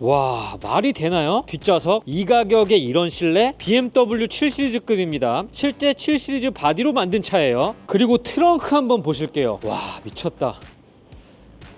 와 말이 되나요? 뒷좌석 이 가격에 이런 실내 BMW 7 시리즈급입니다. 실제 7 시리즈 바디로 만든 차예요. 그리고 트렁크 한번 보실게요. 와 미쳤다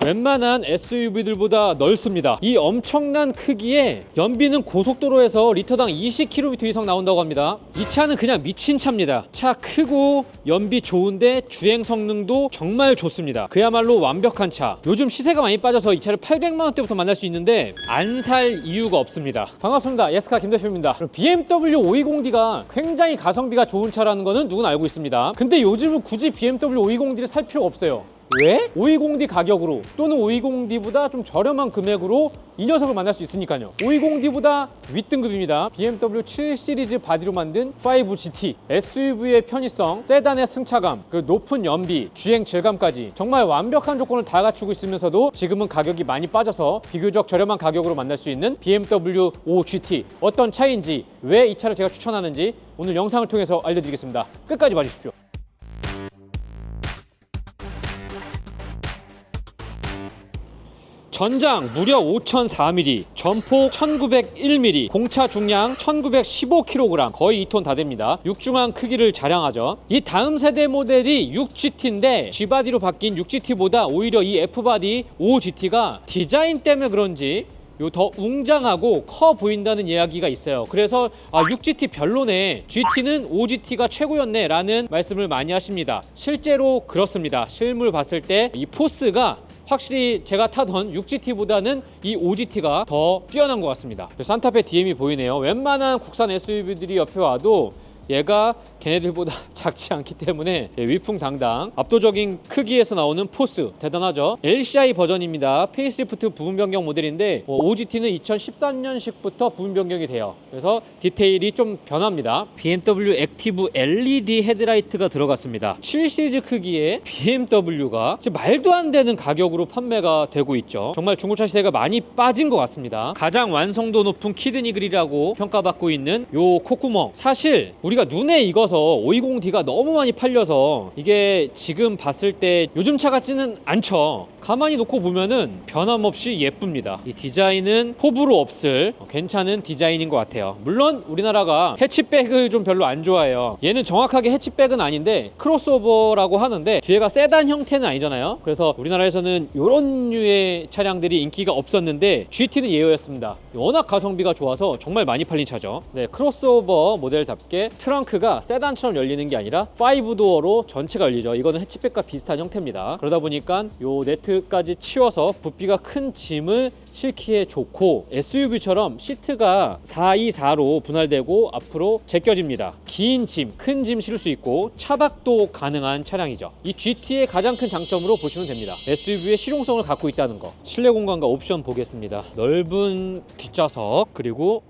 웬만한 SUV들보다 넓습니다. 이 엄청난 크기에 연비는 고속도로에서 리터당 20km 이상 나온다고 합니다. 이 차는 그냥 미친 차입니다. 차 크고 연비 좋은데 주행 성능도 정말 좋습니다. 그야말로 완벽한 차. 요즘 시세가 많이 빠져서 이 차를 800만 원대부터 만날 수 있는데 안 살 이유가 없습니다. 반갑습니다. 예스카 김 대표입니다. BMW 520D가 굉장히 가성비가 좋은 차라는 거는 누구나 알고 있습니다. 근데 요즘은 굳이 BMW 520D를 살 필요가 없어요. 왜? 520D 가격으로 또는 520D보다 좀 저렴한 금액으로 이 녀석을 만날 수 있으니까요. 520D보다 윗등급입니다. BMW 7 시리즈 바디로 만든 5GT. SUV의 편의성, 세단의 승차감, 그 높은 연비, 주행 질감까지 정말 완벽한 조건을 다 갖추고 있으면서도 지금은 가격이 많이 빠져서 비교적 저렴한 가격으로 만날 수 있는 BMW 5GT. 어떤 차인지, 왜 이 차를 제가 추천하는지 오늘 영상을 통해서 알려드리겠습니다. 끝까지 봐주십시오. 전장 무려 5,004mm, 전폭 1,901mm, 공차 중량 1,915kg, 거의 2톤 다 됩니다. 육중한 크기를 자랑하죠. 이 다음 세대 모델이 6GT인데 G바디로 바뀐 6GT보다 오히려 이 F바디 5GT가 디자인 때문에 그런지 요더 웅장하고 커 보인다는 이야기가 있어요. 그래서 아 6GT 별로네. GT는 5GT가 최고였네 라는 말씀을 많이 하십니다. 실제로 그렇습니다. 실물 봤을 때 이 포스가 확실히 제가 타던 6GT보다는 이 5GT가 더 뛰어난 것 같습니다. 산타페 DM이 보이네요. 웬만한 국산 SUV들이 옆에 와도 얘가 걔네들보다 작지 않기 때문에 예, 위풍당당. 압도적인 크기에서 나오는 포스. 대단하죠? LCI 버전입니다. 페이스리프트 부분 변경 모델인데 어, OGT는 2013년식부터 부분 변경이 돼요. 그래서 디테일이 좀 변합니다. BMW 액티브 LED 헤드라이트가 들어갔습니다. 7 시리즈 크기의 BMW가 말도 안 되는 가격으로 판매가 되고 있죠. 정말 중고차 시대가 많이 빠진 것 같습니다. 가장 완성도 높은 키드니 그릴이라고 평가받고 있는 요 콧구멍 사실 우리 가 눈에 익어서 520D가 너무 많이 팔려서 이게 지금 봤을 때 요즘 차 같지는 않죠. 가만히 놓고 보면은 변함없이 예쁩니다. 이 디자인은 호불호 없을 괜찮은 디자인인 것 같아요. 물론 우리나라가 해치백을 좀 별로 안 좋아해요. 얘는 정확하게 해치백은 아닌데 크로스오버라고 하는데 뒤에가 세단 형태는 아니잖아요. 그래서 우리나라에서는 이런 류의 차량들이 인기가 없었는데 GT는 예외였습니다. 워낙 가성비가 좋아서 정말 많이 팔린 차죠. 네, 크로스오버 모델답게 트렁크가 세단처럼 열리는 게 아니라 5도어로 전체가 열리죠. 이거는 해치백과 비슷한 형태입니다. 그러다 보니까 요 네트까지 치워서 부피가 큰 짐을 실기에 좋고 SUV처럼 시트가 424로 분할되고 앞으로 제껴집니다. 긴 짐, 큰 짐 실을 수 있고 차박도 가능한 차량이죠. 이 GT의 가장 큰 장점으로 보시면 됩니다. SUV의 실용성을 갖고 있다는 거. 실내 공간과 옵션 보겠습니다. 넓은 뒷좌석 그리고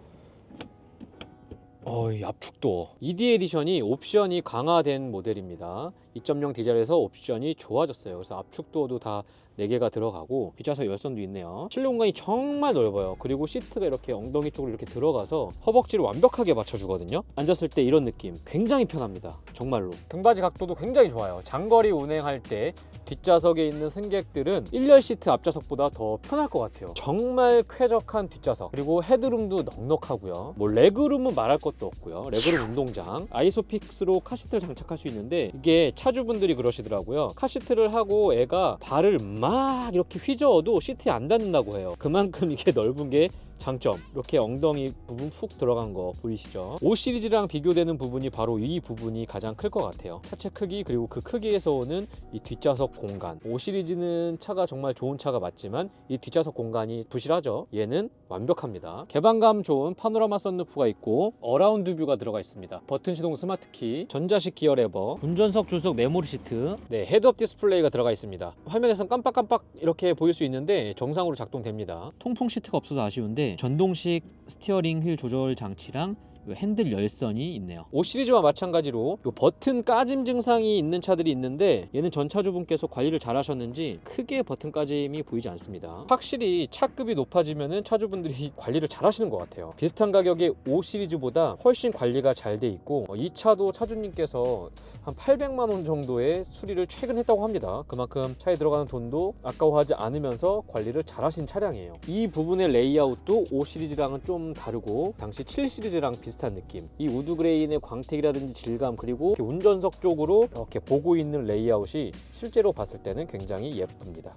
어이 압축도. ED 에디션이 옵션이 강화된 모델입니다. 2.0 디젤에서 옵션이 좋아졌어요. 그래서 압축도도 다 4개가 들어가고 뒷좌석 열선도 있네요. 실내 공간이 정말 넓어요. 그리고 시트가 이렇게 엉덩이 쪽으로 이렇게 들어가서 허벅지를 완벽하게 맞춰주거든요. 앉았을 때 이런 느낌 굉장히 편합니다. 정말로. 등받이 각도도 굉장히 좋아요. 장거리 운행할 때 뒷좌석에 있는 승객들은 1열 시트 앞좌석보다 더 편할 것 같아요. 정말 쾌적한 뒷좌석. 그리고 헤드룸도 넉넉하고요. 뭐 레그룸은 말할 것도 없고요. 레그룸 운동장. 아이소픽스로 카시트를 장착할 수 있는데 이게 차주분들이 그러시더라고요. 카시트를 하고 애가 발을 막 이렇게 휘저어도 시트에 안 닿는다고 해요. 그만큼 이게 넓은 게 장점. 이렇게 엉덩이 부분 푹 들어간 거 보이시죠? 5 시리즈랑 비교되는 부분이 바로 이 부분이 가장 클 것 같아요. 차체 크기 그리고 그 크기에서 오는 이 뒷좌석 공간. 5 시리즈는 차가 정말 좋은 차가 맞지만 이 뒷좌석 공간이 부실하죠? 얘는 완벽합니다. 개방감 좋은 파노라마 썬루프가 있고 어라운드 뷰가 들어가 있습니다. 버튼 시동 스마트키 전자식 기어 레버 운전석 조수석 메모리 시트 네 헤드업 디스플레이가 들어가 있습니다. 화면에선 깜빡깜빡 이렇게 보일 수 있는데 정상으로 작동됩니다. 통풍 시트가 없어서 아쉬운데 전동식 스티어링 휠 조절 장치랑 요 핸들 열선이 있네요. 5 시리즈와 마찬가지로 요 버튼 까짐 증상이 있는 차들이 있는데 얘는 전차주분께서 관리를 잘 하셨는지 크게 버튼 까짐이 보이지 않습니다. 확실히 차급이 높아지면은 차주분들이 관리를 잘 하시는 것 같아요. 비슷한 가격의 5 시리즈보다 훨씬 관리가 잘 돼 있고 어, 이 차도 차주님께서 한 800만 원 정도의 수리를 최근 했다고 합니다. 그만큼 차에 들어가는 돈도 아까워하지 않으면서 관리를 잘 하신 차량이에요. 이 부분의 레이아웃도 5 시리즈랑은 좀 다르고 당시 7 시리즈랑 비슷 한 느낌. 이 우드 그레인의 광택이라든지 질감 그리고 운전석 쪽으로 이렇게 보고 있는 레이아웃이 실제로 봤을 때는 굉장히 예쁩니다.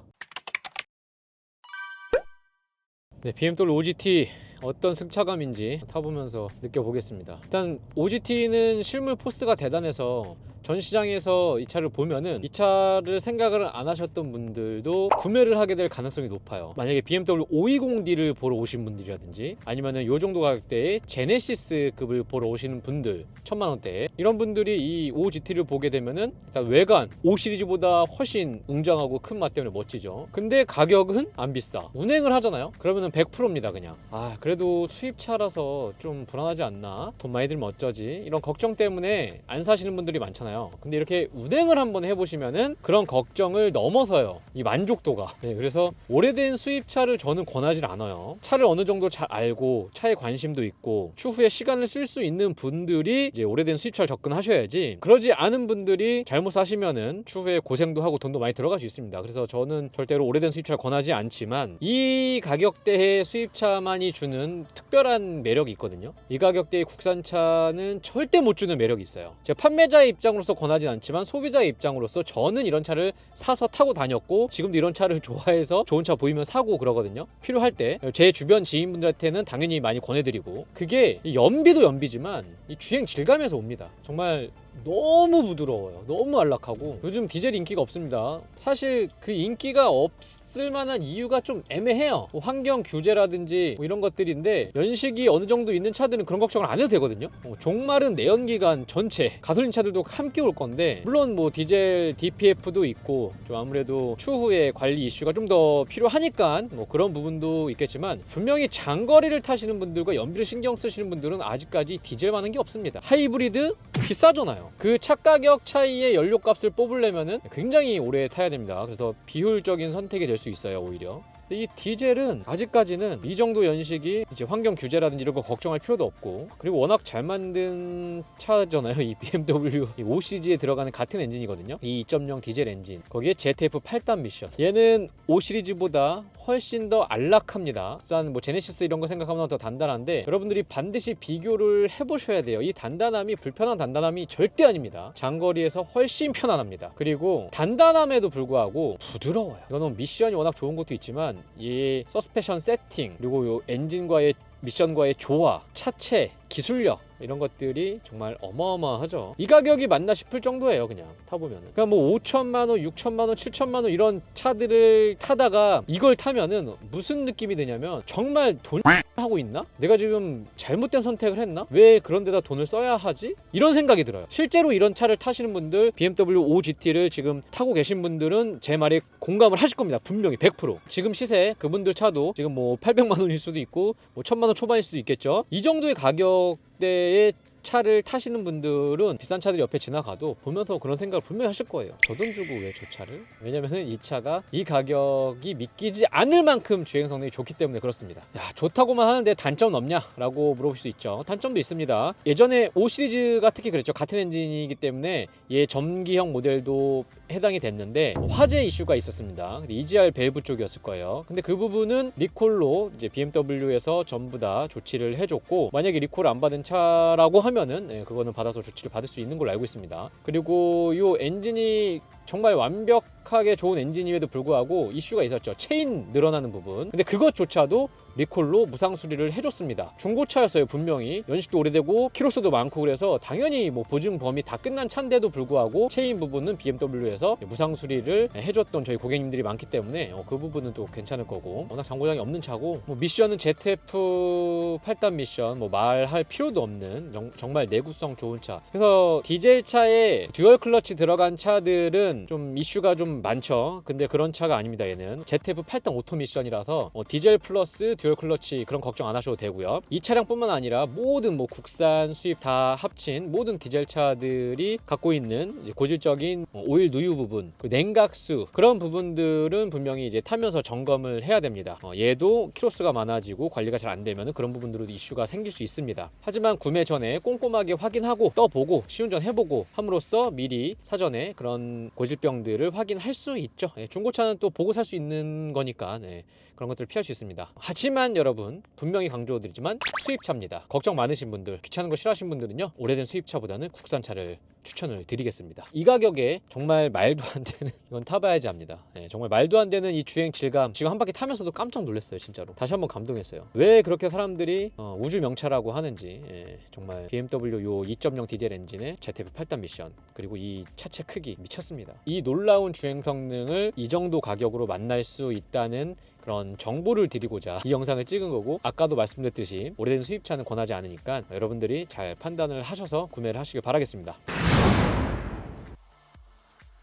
네, BMW OGT 어떤 승차감인지 타보면서 느껴보겠습니다. 일단 OGT는 실물 포스가 대단해서 전 시장에서 이 차를 보면은 이 차를 생각을 안 하셨던 분들도 구매를 하게 될 가능성이 높아요. 만약에 BMW 520D를 보러 오신 분들이라든지 아니면은 요 정도 가격대의 제네시스급을 보러 오시는 분들 천만 원대 이런 분들이 이 OGT를 보게 되면은 외관 5 시리즈보다 훨씬 웅장하고 큰 맛 때문에 멋지죠. 근데 가격은 안 비싸. 운행을 하잖아요. 그러면은 100%입니다 그냥. 아 그래도 수입차라서 좀 불안하지 않나? 돈 많이 들면 어쩌지? 이런 걱정 때문에 안 사시는 분들이 많잖아요. 근데 이렇게 운행을 한번 해보시면은 그런 걱정을 넘어서요. 이 만족도가. 네, 그래서 오래된 수입차를 저는 권하지 않아요. 차를 어느 정도 잘 알고 차에 관심도 있고 추후에 시간을 쓸 수 있는 분들이 이제 오래된 수입차를 접근하셔야지. 그러지 않은 분들이 잘못 사시면은 추후에 고생도 하고 돈도 많이 들어갈 수 있습니다. 그래서 저는 절대로 오래된 수입차를 권하지 않지만 이 가격대의 수입차만이 주는 특별한 매력이 있거든요. 이 가격대의 국산차는 절대 못 주는 매력이 있어요. 제가 판매자의 입장으로 서 권하진 않지만 소비자의 입장으로서 저는 이런 차를 사서 타고 다녔고 지금도 이런 차를 좋아해서 좋은 차 보이면 사고 그러거든요. 필요할 때 제 주변 지인분들한테는 당연히 많이 권해드리고 그게 이 연비도 연비지만 이 주행 질감에서 옵니다. 정말 너무 부드러워요. 너무 안락하고 요즘 디젤 인기가 없습니다. 사실 그 인기가 없을 만한 이유가 좀 애매해요. 뭐 환경 규제라든지 뭐 이런 것들인데 연식이 어느 정도 있는 차들은 그런 걱정을 안 해도 되거든요. 어, 종말은 내연기관 전체 가솔린 차들도 함께 올 건데 물론 뭐 디젤 DPF도 있고 좀 아무래도 추후에 관리 이슈가 좀 더 필요하니까 뭐 그런 부분도 있겠지만 분명히 장거리를 타시는 분들과 연비를 신경 쓰시는 분들은 아직까지 디젤만한 게 없습니다. 하이브리드 비싸잖아요. 그차 가격 차이의 연료값을 뽑으려면은 굉장히 오래 타야 됩니다. 그래서 비효율적인 선택이 될 수 있어요, 오히려. 이 디젤은 아직까지는 이 정도 연식이 이제 환경 규제라든지 이런 거 걱정할 필요도 없고 그리고 워낙 잘 만든 차잖아요. 이 BMW 이 5 시리즈에 들어가는 같은 엔진이거든요. 이 2.0 디젤 엔진. 거기에 ZF 8단 미션. 얘는 5 시리즈보다 훨씬 더 안락합니다. 일단 뭐 제네시스 이런 거 생각하면 더 단단한데 여러분들이 반드시 비교를 해보셔야 돼요. 이 단단함이 불편한 단단함이 절대 아닙니다. 장거리에서 훨씬 편안합니다. 그리고 단단함에도 불구하고 부드러워요. 이거는 미션이 워낙 좋은 것도 있지만 이 서스펜션 세팅 그리고 요 엔진과의 미션과의 조화, 차체, 기술력 이런 것들이 정말 어마어마하죠. 이 가격이 맞나 싶을 정도예요, 그냥 타보면은. 그러니까 뭐 5천만 원, 6천만 원, 7천만 원 이런 차들을 타다가 이걸 타면은 무슨 느낌이 드냐면 정말 돈 하고 있나? 내가 지금 잘못된 선택을 했나? 왜 그런 데다 돈을 써야 하지? 이런 생각이 들어요. 실제로 이런 차를 타시는 분들, BMW 5GT를 지금 타고 계신 분들은 제 말에 공감을 하실 겁니다. 분명히 100%. 지금 시세 그분들 차도 지금 뭐 800만 원일 수도 있고 뭐 1000만 원 초반일 수도 있겠죠. 이 정도의 가격대의 차를 타시는 분들은 비싼 차들이 옆에 지나가도 보면서 그런 생각을 분명히 하실 거예요. 저 돈 주고 왜 저 차를? 왜냐면은 이 차가 이 가격이 믿기지 않을 만큼 주행 성능이 좋기 때문에 그렇습니다. 야, 좋다고만 하는데 단점은 없냐 라고 물어볼 수 있죠. 단점도 있습니다. 예전에 5 시리즈가 특히 그랬죠. 같은 엔진이기 때문에 얘 전기형 모델도 해당이 됐는데 화재 이슈가 있었습니다. 근데 EGR 밸브 쪽이었을 거예요. 근데 그 부분은 리콜로 이제 BMW에서 전부 다 조치를 해줬고 만약에 리콜 안 받은 차라고 하면 은 예, 그거는 받아서 조치를 받을 수 있는 걸로 알고 있습니다. 그리고 이 엔진이 정말 완벽하게 좋은 엔진임에도 불구하고 이슈가 있었죠. 체인 늘어나는 부분. 근데 그것조차도 리콜로 무상 수리를 해줬습니다. 중고차였어요 분명히 연식도 오래되고 키로수도 많고 그래서 당연히 뭐 보증 범위 다 끝난 차인데도 불구하고 체인 부분은 BMW에서 무상 수리를 해줬던 저희 고객님들이 많기 때문에 어, 그 부분은 또 괜찮을 거고 워낙 장고장이 없는 차고 뭐 미션은 ZF 8단 미션 뭐 말할 필요도 없는 정, 정말 내구성 좋은 차. 그래서 디젤 차에 듀얼 클러치 들어간 차들은 좀 이슈가 좀 많죠. 근데 그런 차가 아닙니다 얘는 ZF 8단 오토 미션이라서 어, 디젤 플러스 듀얼 클러치 그런 걱정 안 하셔도 되고요. 이 차량뿐만 아니라 모든 뭐 국산 수입 다 합친 모든 디젤 차들이 갖고 있는 고질적인 어, 오일 누유 부분, 그리고 냉각수 그런 부분들은 분명히 이제 타면서 점검을 해야 됩니다. 어, 얘도 키로수가 많아지고 관리가 잘 안 되면 그런 부분들도 이슈가 생길 수 있습니다. 하지만 구매 전에 꼼꼼하게 확인하고 떠보고 시운전 해보고 함으로써 미리 사전에 그런 고질병들을 확인할 수 있죠. 예, 중고차는 또 보고 살 수 있는 거니까 네, 그런 것들을 피할 수 있습니다. 하지만 여러분 분명히 강조드리지만 수입차입니다. 걱정 많으신 분들, 귀찮은 거 싫어하시는 분들은요 오래된 수입차보다는 국산차를 추천을 드리겠습니다. 이 가격에 정말 말도 안 되는 이건 타봐야지 합니다. 예, 정말 말도 안 되는 이 주행 질감 지금 한 바퀴 타면서도 깜짝 놀랐어요 진짜로 다시 한번 감동했어요. 왜 그렇게 사람들이 어, 우주 명차라고 하는지 예, 정말 BMW 요 2.0 디젤 엔진의 ZF 8단 미션 그리고 이 차체 크기 미쳤습니다. 이 놀라운 주행 성능을 이 정도 가격으로 만날 수 있다는 그런 정보를 드리고자 이 영상을 찍은 거고 아까도 말씀드렸듯이 오래된 수입차는 권하지 않으니까 여러분들이 잘 판단을 하셔서 구매를 하시길 바라겠습니다.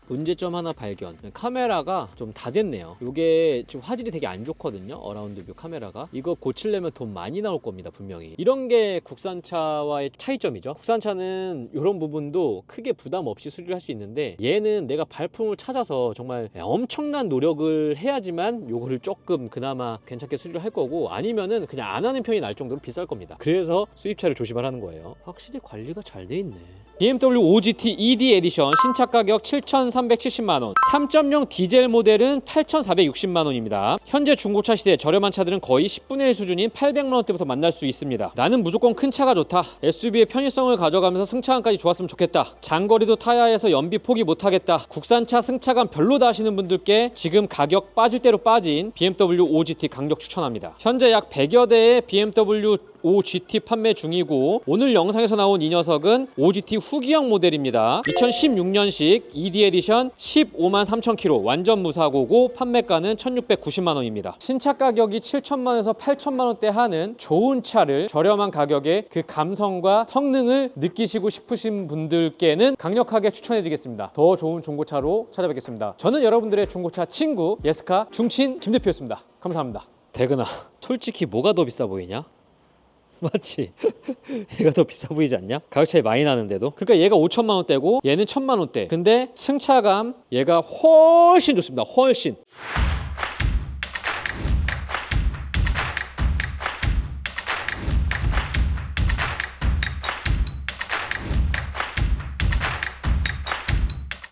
문제점 하나 발견. 카메라가 좀 다 됐네요. 이게 지금 화질이 되게 안 좋거든요. 어라운드 뷰 카메라가. 이거 고치려면 돈 많이 나올 겁니다, 분명히. 이런 게 국산차와의 차이점이죠. 국산차는 이런 부분도 크게 부담 없이 수리를 할수 있는데 얘는 내가 발품을 찾아서 정말 엄청난 노력을 해야지만 요거를 조금 그나마 괜찮게 수리를 할 거고 아니면은 그냥 안 하는 편이 날 정도로 비쌀 겁니다. 그래서 수입차를 조심하라는 거예요. 확실히 관리가 잘 돼 있네. BMW 5GT ED 에디션 신차 가격 7,370만 원, 3.0 디젤 모델은 8,460만 원입니다. 현재 중고차 시대 저렴한 차들은 거의 10분의 1 수준인 800만 원대부터 만날 수 있습니다. 나는 무조건 큰 차가 좋다. SUV의 편의성을 가져가면서 승차감까지 좋았으면 좋겠다. 장거리도 타야 해서 연비 포기 못하겠다. 국산차 승차감 별로다 하시는 분들께 지금 가격 빠질 대로 빠진 BMW 5GT 강력 추천합니다. 현재 약 100여 대의 BMW 5GT 판매 중이고 오늘 영상에서 나온 이 녀석은 5GT 후기형 모델입니다. 2016년식 ED 에디션 15만 3천 킬로 완전 무사고고 판매가는 1,690만 원입니다. 신차 가격이 7천만 원에서 8천만 원대 하는 좋은 차를 저렴한 가격에 그 감성과 성능을 느끼시고 싶으신 분들께는 강력하게 추천해 드리겠습니다. 더 좋은 중고차로 찾아뵙겠습니다. 저는 여러분들의 중고차 친구 예스카 중친 김 대표였습니다. 감사합니다. 대근아, 솔직히 뭐가 더 비싸 보이냐? 맞지? 얘가 더 비싸 보이지 않냐? 가격 차이 많이 나는데도 그러니까 얘가 5천만 원대고 얘는 천만 원대 근데 승차감 얘가 훨씬 좋습니다 훨씬